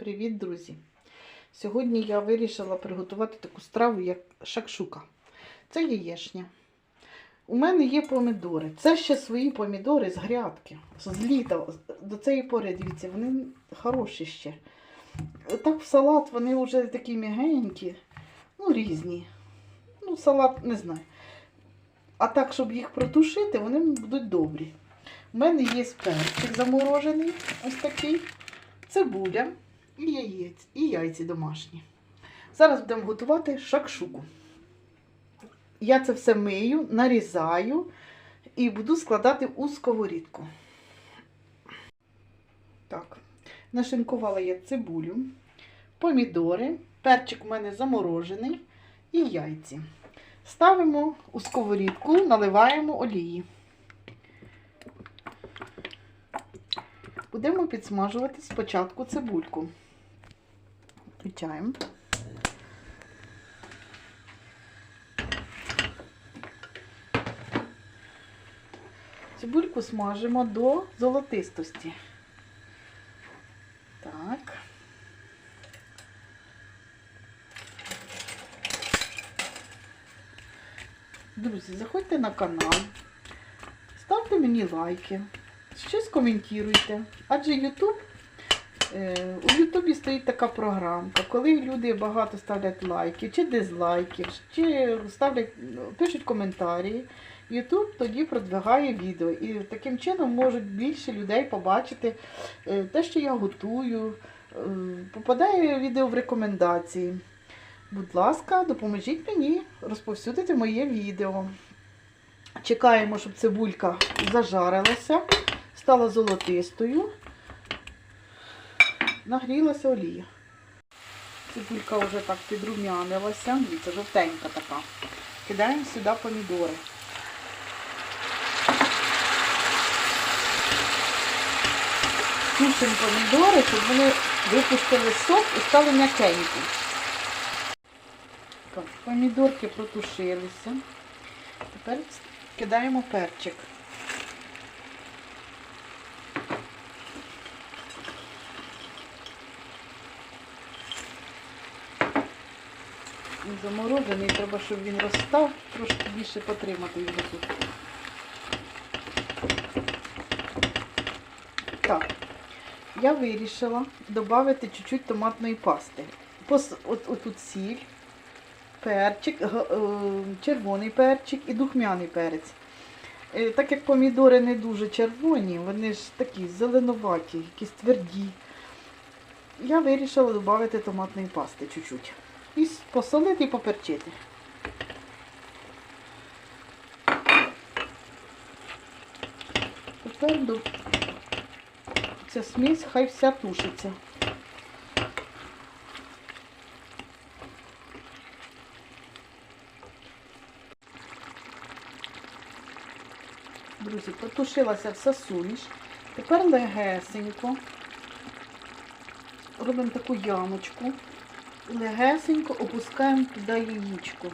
Привіт, друзі! Сьогодні я вирішила приготувати таку страву, як шакшука. Це яєшня. У мене є помідори. Це ще свої помідори з грядки. З літа. До цієї пори, дивіться, вони хороші ще. Так в салат вони вже такі м'ягенькі, ну, різні. Ну, салат не знаю. А так, щоб їх протушити, вони будуть добрі. У мене є перчик заморожений, ось такий, цибуля і яєць, і яйці домашні. Зараз будемо готувати шакшуку. Я це все мию, нарізаю і буду складати у сковорідку. Так, нашинкувала я цибулю, помідори, перчик у мене заморожений і яйці. Ставимо у сковорідку, наливаємо олії. Будемо підсмажувати спочатку цибульку. Включаємо. Цибульку смажимо до золотистості. Так. Друзі, заходьте на канал, ставте мені лайки, щось коментуйте. Адже YouTube, у Ютубі стоїть така програмка, коли люди багато ставлять лайки, чи дизлайки, чи ставлять, ну, пишуть коментарі. Ютуб тоді продвигає відео. І таким чином можуть більше людей побачити е, те, що я готую. Е, Попадає відео в рекомендації. Будь ласка, допоможіть мені розповсюдити моє відео. Чекаємо, щоб цибулька зажарилася, стала золотистою, нагрілася олія. Цибулька вже так підрум'янилася, дивіться, жовтенька така. Кидаємо сюди помідори. Тушимо помідори, щоб вони випустили сок і стали м'якенькі. Помідорки протушилися. Тепер кидаємо перчик. Він заморожений, треба, щоб він розстав, трошки більше потримати його тут. Так, я вирішила додати чуть-чуть томатної пасти. Пос, от, отут сіль, перчик, е, червоний перчик і духмяний перець. Е, Так як помідори не дуже червоні, вони ж такі зеленуваті, якісь тверді. Я вирішила додати томатної пасти чуть-чуть. І посолити і поперчити. Тепер ця смесь хай вся тушиться. Друзі, протушилася вся суміш. Тепер легесенько робимо таку ямочку. Легесенько опускаємо туди яєчко.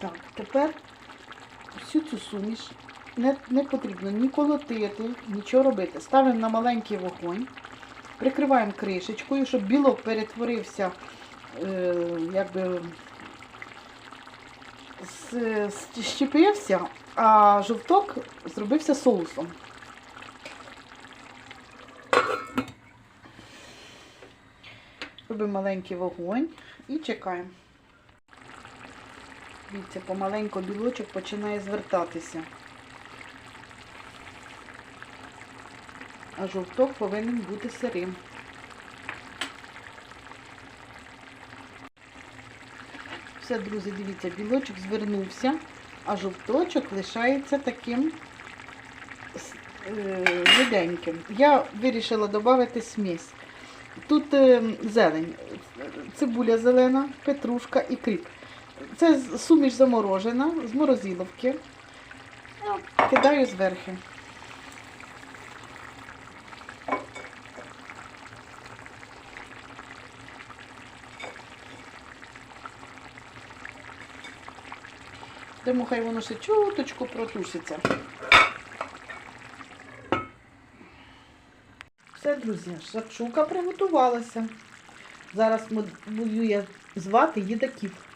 Так, тепер всю цю суміш не, не потрібно ні колотити, нічого робити. Ставимо на маленький вогонь, прикриваємо кришечкою, щоб білок перетворився, е, якби щепився, а жовток зробився соусом. Робимо маленький вогонь і чекаємо. Дивіться, помаленьку білочок починає звертатися. А жовток повинен бути сирим. Все, друзі, дивіться, білочок звернувся, а жовточок лишається таким жиденьким. Е, Я вирішила додати смесь. Тут е, зелень, цибуля зелена, петрушка і кріп. Це суміш заморожена з морозиловки. Кидаю зверху. Тому хай воно ще чуточку протушиться. Все, друзі, шапшука приготувалася. Зараз буду я звати їдаків.